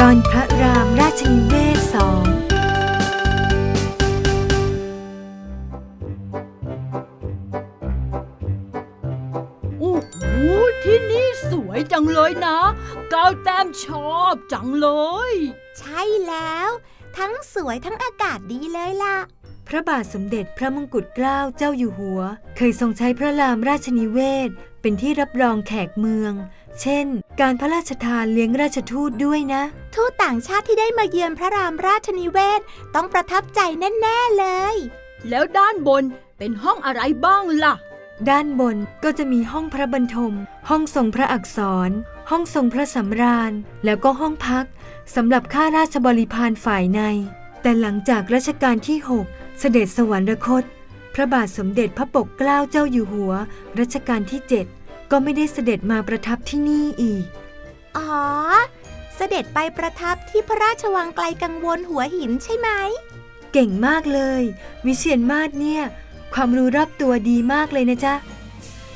ตอนพระรามราชนิเวศสองโอ้โหที่นี่สวยจังเลยนะก้าวแต้มชอบจังเลย ใช่แล้ว ทั้งสวยทั้งอากาศดีเลยล่ะ พระบาทสมเด็จพระมงกุฎเกล้าเจ้าอยู่หัว เคยทรงใช้พระรามราชนิเวศ เป็นที่รับรองแขกเมือง เช่น การพระราชทานเลี้ยงราชทูตด้วยนะ ทูตต่างชาติที่ได้มาเยือนพระรามราชนิเวศ ต้องประทับใจแน่ ๆ เลย แล้วด้านบนเป็นห้องอะไรบ้างล่ะ ด้านบนก็จะมีห้องพระบรรทม ห้องทรงพระอักษร ห้องทรงพระสำราญ แล้วก็ห้องพักสำหรับข้าราชบริพารฝ่ายใน แต่หลังจากรัชกาลที่ 6 เสด็จสวรรคต พระบาทสมเด็จพระปกเกล้าเจ้าอยู่หัว รัชกาลที่7ก็ไม่ได้เสด็จมาประทับที่นี่อีก อ๋อ เสด็จไปประทับที่พระราชวังไกลกังวลหัวหินใช่ไหม เก่งมากเลย วิเชียนมาศเนี่ย ความรู้รอบตัวดีมากเลยนะจ๊ะ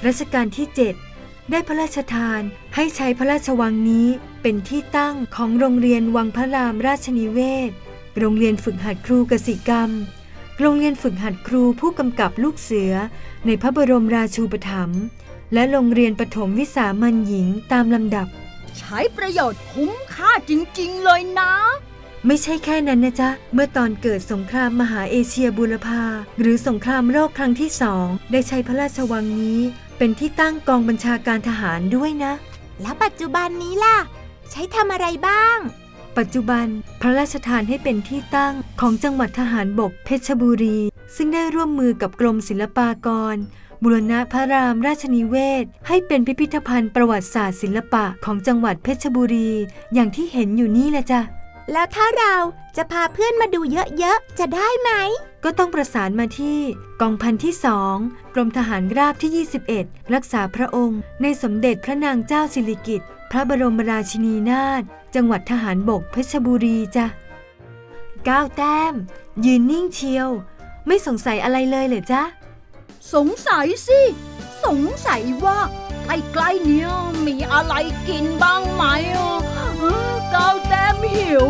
รัชกาลที่7ได้พระราชทานให้ใช้พระราชวังนี้เป็นที่ตั้งของโรงเรียนวังพระรามราชนิเวศ โรงเรียนฝึกหัดครูกสิกรรม โรงเรียนฝึกหัดครูผู้กำกับลูกเสือในพระบรมราชูปถัมภ์และโรงเรียนปฐมวิสามัญหญิงตามลำดับ ใช้ประโยชน์คุ้มค่าจริง ๆ เลยนะ ไม่ใช่แค่นั้นนะจ๊ะ เมื่อตอนเกิดสงครามมหาเอเชียบูรพา หรือสงครามโลกครั้งที่สอง ได้ใช้พระราชวังนี้ เป็นที่ตั้งกองบัญชาการทหารด้วยนะ แล้วปัจจุบันนี้ล่ะ ใช้ทำอะไรบ้าง ปัจจุบันพระราชทานให้เป็นที่ตั้งของจังหวัดทหารบกเพชรบุรี ซึ่งได้ร่วมมือกับกรมศิลปากร บุรณะพระรามราชนิเวศ ให้เป็นพิพิธภัณฑ์ประวัติศาสตร์ศิลปะของจังหวัดเพชรบุรี อย่างที่เห็นอยู่นี่แหละจ้ะ แล้วถ้าเราจะพาเพื่อนมาดูเยอะๆ จะได้ไหม ก็ต้องประสานมาที่กองพันที่สองกรมทหารราบที่ 21 รักษาพระองค์ ในสมเด็จพระนางเจ้าสิริกิติ์พระบรมราชินีนาถจังหวัดทหารบกเพชรบุรีจ้ะก้าวแต้ม ยืนนิ่งเชียว ไม่สงสัยอะไรเลยเหรอจ๊ะ สงสัยสิ สงสัยว่าใกล้ๆเนี้ยมีอะไรกินบ้างไหมอะเออก้าวแต้มหิวจนตาลายแล้วอะเหมียว